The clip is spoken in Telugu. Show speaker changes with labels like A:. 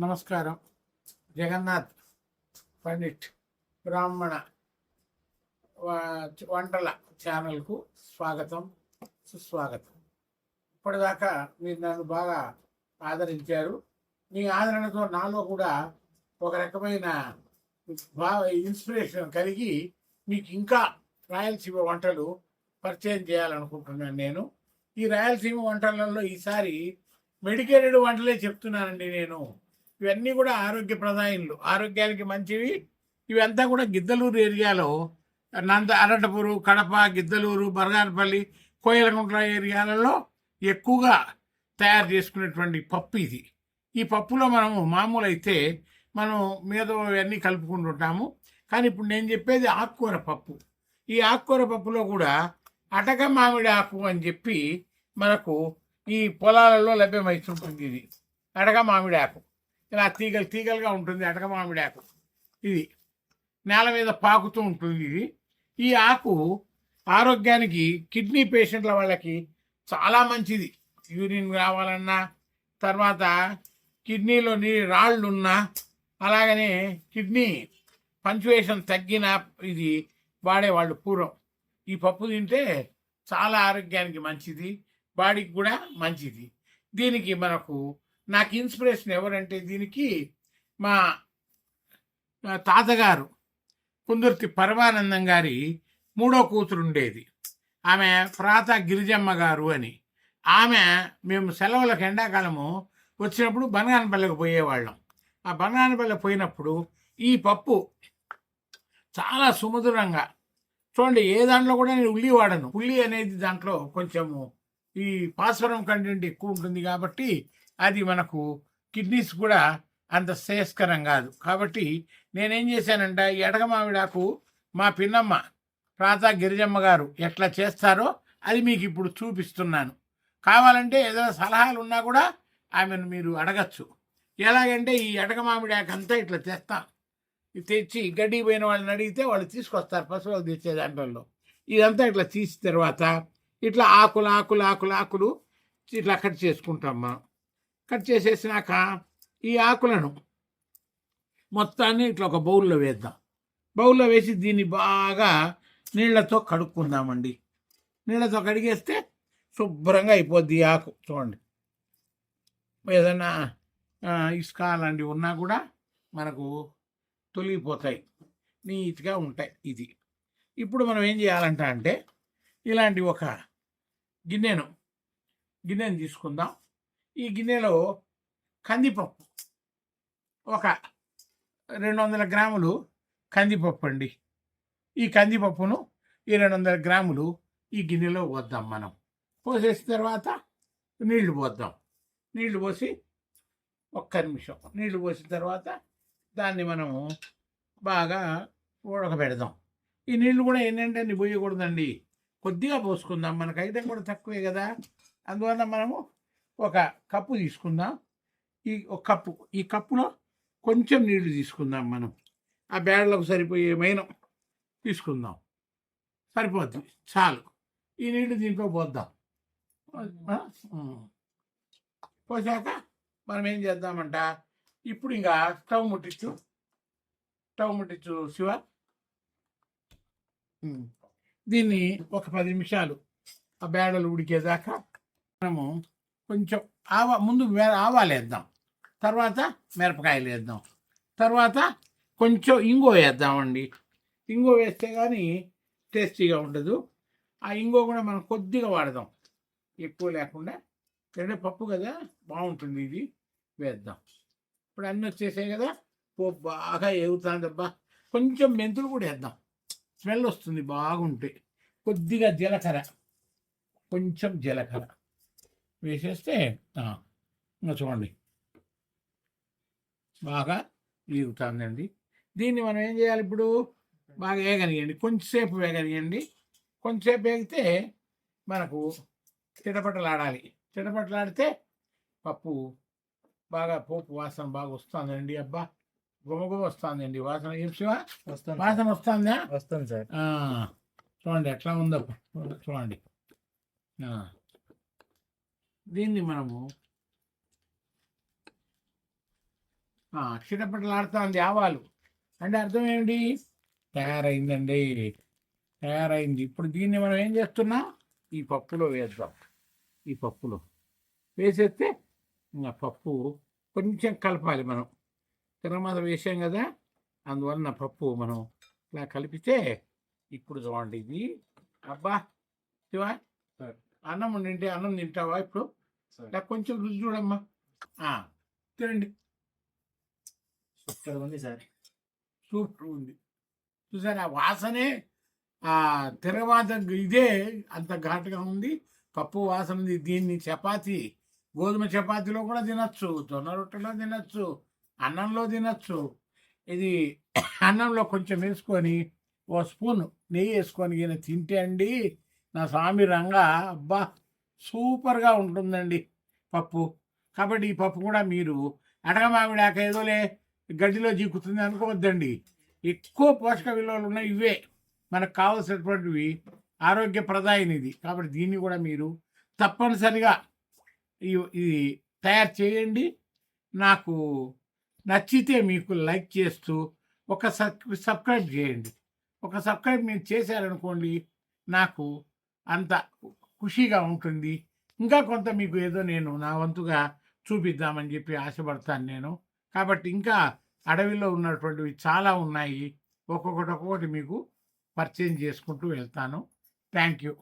A: నమస్కారం. జగన్నాథ్ పండిట్ బ్రాహ్మణ వంటల ఛానల్కు స్వాగతం సుస్వాగతం. ఇప్పటిదాకా మీరు నన్ను బాగా ఆదరించారు. మీ ఆదరణతో నాలో కూడా ఒక రకమైన బాగా ఇన్స్పిరేషన్ కలిగి మీకు ఇంకా రాయలసీమ వంటలు పరిచయం చేయాలనుకుంటున్నాను నేను. ఈ రాయలసీమ వంటలలో ఈసారి మెడికేటెడ్ వంటలే చెప్తున్నానండి నేను. ఇవన్నీ కూడా ఆరోగ్య ప్రదాయములు ఆరోగ్యానికి మంచివి. ఇవంతా కూడా గిద్దలూరు ఏరియాలో నంద అరటపూరు కడప గిద్దలూరు బరగానపల్లి కోయలకుంట్ల ఏరియాలలో ఎక్కువగా తయారు చేసుకునేటువంటి పప్పు ఇది. ఈ పప్పులో మనము మామూలు అయితే మనం మీద ఇవన్నీ కలుపుకుంటుంటాము కానీ ఇప్పుడు నేను చెప్పేది ఆకుకూర పప్పు. ఈ ఆకుకూర పప్పులో కూడా అటక మామిడి ఆకు అని చెప్పి మనకు ఈ పొలాలలో లభ్యమవుతుంటుంది ఇది. అడగ మామిడి ఆకు. ఇలా తీగలు తీగలుగా ఉంటుంది అటక మామిడి ఆకు. ఇది నేల మీద పాకుతూ ఉంటుంది ఇది. ఈ ఆకు ఆరోగ్యానికి కిడ్నీ పేషెంట్ల వాళ్ళకి చాలా మంచిది. యూరిన్ రావాలన్నా తర్వాత కిడ్నీలో నీ రాళ్ళు ఉన్నా అలాగనే కిడ్నీ పంచువేషన్ తగ్గిన ఇది వాడేవాళ్ళు పూర్వం. ఈ పప్పు తింటే చాలా ఆరోగ్యానికి మంచిది బాడీకి కూడా మంచిది. దీనికి మనకు నాకు ఇన్స్పిరేషన్ ఎవరంటే దీనికి మా మా తాతగారు కుందుర్తి పరమానందం గారి మూడో కూతురు ఉండేది. ఆమె ప్రాత గిరిజమ్మ గారు అని. ఆమె మేము సెలవులకు ఎండాకాలము వచ్చినప్పుడు బనగానపల్లెకు పోయేవాళ్ళం. ఆ బనగానపల్లె పోయినప్పుడు ఈ పప్పు చాలా సుమధురంగా చూడండి ఏ దాంట్లో కూడా నేను ఉల్లి వాడను. ఉల్లి అనేది దాంట్లో కొంచెము ఈ పాస్వరం కంటెంట్ ఎక్కువ ఉంటుంది కాబట్టి అది మనకు కిడ్నీస్ కూడా అంత శ్రేయస్కరం కాదు. కాబట్టి నేనేం చేశానంటే ఈ ఎడగమావిడాకు మా పిన్నమ్మ ప్రాత గిరిజమ్మ గారు ఎట్లా చేస్తారో అది మీకు ఇప్పుడు చూపిస్తున్నాను. కావాలంటే ఏదైనా సలహాలు ఉన్నా కూడా ఆమెను మీరు అడగచ్చు. ఎలాగంటే ఈ ఎడగమామిడాకు అంతా ఇట్లా తెస్తాం. ఇది తెచ్చి గడ్డి పోయిన వాళ్ళని అడిగితే వాళ్ళు తీసుకొస్తారు పశువులకు తెచ్చే దాంట్లో ఇదంతా ఇట్లా తీసిన తర్వాత ఇట్లా ఆకులు ఆకులు ఆకులు ఆకులు ఇట్లా కట్ చేసుకుంటాం మనం. కట్ చేసేసినాక ఈ ఆకులను మొత్తాన్ని ఇట్లా ఒక బౌల్లో వేద్దాం. బౌల్లో వేసి దీన్ని బాగా నీళ్ళతో కడుక్కుందామండి. నీళ్ళతో కడిగేస్తే శుభ్రంగా అయిపోద్ది ఈ ఆకు. చూడండి. ఏదైనా ఇసుక అలాంటివి ఉన్నా కూడా మనకు తొలగిపోతాయి. నీట్గా ఉంటాయి ఇది. ఇప్పుడు మనం ఏం చేయాలంట అంటే ఇలాంటి ఒక గిన్నెను గిన్నెను తీసుకుందాం. ఈ గిన్నెలో కందిపప్పు. ఒక రెండు వందల గ్రాములు కందిపప్పు అండి. ఈ కందిపప్పును ఈ రెండు వందల గ్రాములు ఈ గిన్నెలో పోద్దాం మనం. పోసేసిన తర్వాత నీళ్ళు పోద్దాం. నీళ్ళు పోసి ఒక్క నిమిషం. నీళ్ళు పోసిన తర్వాత దాన్ని మనము బాగా ఉడకబెడదాం. ఈ నీళ్ళు కూడా ఏంటంటే అన్ని పోయకూడదండి. కొద్దిగా పోసుకుందాం. మనకైతే కూడా తక్కువే కదా. అందువల్ల మనము ఒక కప్పు తీసుకుందాం. ఈ ఒక కప్పు ఈ కప్పులో కొంచెం నీళ్ళు తీసుకుందాం మనం. ఆ బ్యాడలకు సరిపోయే మైనం తీసుకుందాం. సరిపోద్ది. చాలు. ఈ నీళ్ళు దీంట్లో పోద్దాం. పోసాక మనం ఏం చేద్దామంట? ఇప్పుడు ఇంకా స్టవ్ ముట్టించు స్టవ్ ముట్టించు శివ. దీన్ని ఒక పది నిమిషాలు ఆ బేడలు ఉడికేదాకా మనము కొంచెం ఆవా ముందు మే- ఆవాలు వేద్దాం. తర్వాత మిరపకాయలు వేద్దాం. తర్వాత కొంచెం ఇంగో వేద్దామండి. ఇంగో వేస్తే కానీ టేస్టీగా ఉండదు. ఆ ఇంగో కూడా మనం కొద్దిగా వాడదాం. ఎక్కువ లేకుండా. అంటే పప్పు కదా బాగుంటుంది ఇది. వేద్దాం. ఇప్పుడు అన్నీ వచ్చేసాయి కదా పోపు బాగా ఎగుతుందబ్బా కొంచెం మెంతులు కూడా వేద్దాం. స్మెల్ వస్తుంది బాగుంటే. కొద్దిగా జీలకర్ర. కొంచెం జీలకర్ర. వేసేస్తే చూడండి. బాగా వేగుతుందండి దీన్ని మనం ఏం చేయాలి ఇప్పుడు? బాగా వేగనియండి. కొంచెంసేపు వేగనియండి. కొంచెంసేపు వేగితే మనకు చిటపటలాడాలి. చిటపటలాడితే పప్పు బాగా పోపు వాసన బాగా వస్తుందండి. అబ్బా! గుమగుమ వస్తుందండి వాసన. ఏం శివ?
B: వస్తాను
A: వాసన వస్తుందా?
B: వస్తాను సార్.
A: చూడండి ఎట్లా ఉందో. చూడండి. దీన్ని మనము ఆ, ఆవాలు. అంటే అర్థం ఏంటి తయారైందండి. తయారైంది. ఇప్పుడు దీన్ని మనం ఏం చేస్తున్నాం? ఈ పప్పులో వేద్దాం. ఈ పప్పులో వేసేస్తే ఇంకా పప్పు కొంచెం కలపాలి మనం. తర్వాత వేసాం కదా అందువలన పప్పు మనం ఇలా కలిపితే ఇప్పుడు చూడండి ఇది. అబ్బా శివా అన్నం తింటే అన్నం తింటావా ఇప్పుడు? కొంచెం రుచి చూడమ్మా. తినండి.
B: సూపర్ ఉంది సార్.
A: సూపర్ ఉంది. చూసారా ఆ వాసనే ఆ తిరగమాత ఇదే అంత ఘాటుగా ఉంది. పప్పు వాసన ఉంది. దీన్ని చపాతి గోధుమ చపాతీలో కూడా తినచ్చు జొన్న రొట్టెలో తినచ్చు అన్నంలో తినచ్చు. ఇది అన్నంలో కొంచెం వేసుకొని ఓ స్పూన్ నెయ్యి వేసుకొని ఈయన తింటే అండి నా స్వామి రంగా అబ్బా! సూపర్గా ఉంటుందండి పప్పు. కాబట్టి ఈ పప్పు కూడా మీరు అడగమావిడాక ఏదోలే గడ్డిలో జీకుతుంది అనుకోవద్దండి. ఎక్కువ పోషక విలువలు ఉన్నాయి ఇవే మనకు కావలసినటువంటివి ఆరోగ్యప్రదాయనిది. కాబట్టి దీన్ని కూడా మీరు తప్పనిసరిగా ఇది తయారు చేయండి. నాకు నచ్చితే మీకు లైక్ చేస్తూ ఒక సబ్ సబ్స్క్రైబ్ చేయండి. ఒక సబ్స్క్రైబ్ మీరు చేశారనుకోండి నాకు అంత ఖుషీగా ఉంటుంది. ఇంకా కొంత మీకు ఏదో నేను నా వంతుగా చూపిద్దామని చెప్పి ఆశపడతాను నేను. కాబట్టి ఇంకా అడవిలో ఉన్నటువంటివి చాలా ఉన్నాయి. ఒక్కొక్కటి ఒక్కొక్కటి మీకు పర్చేజ్ చేసుకుంటూ వెళ్తాను. Thank you.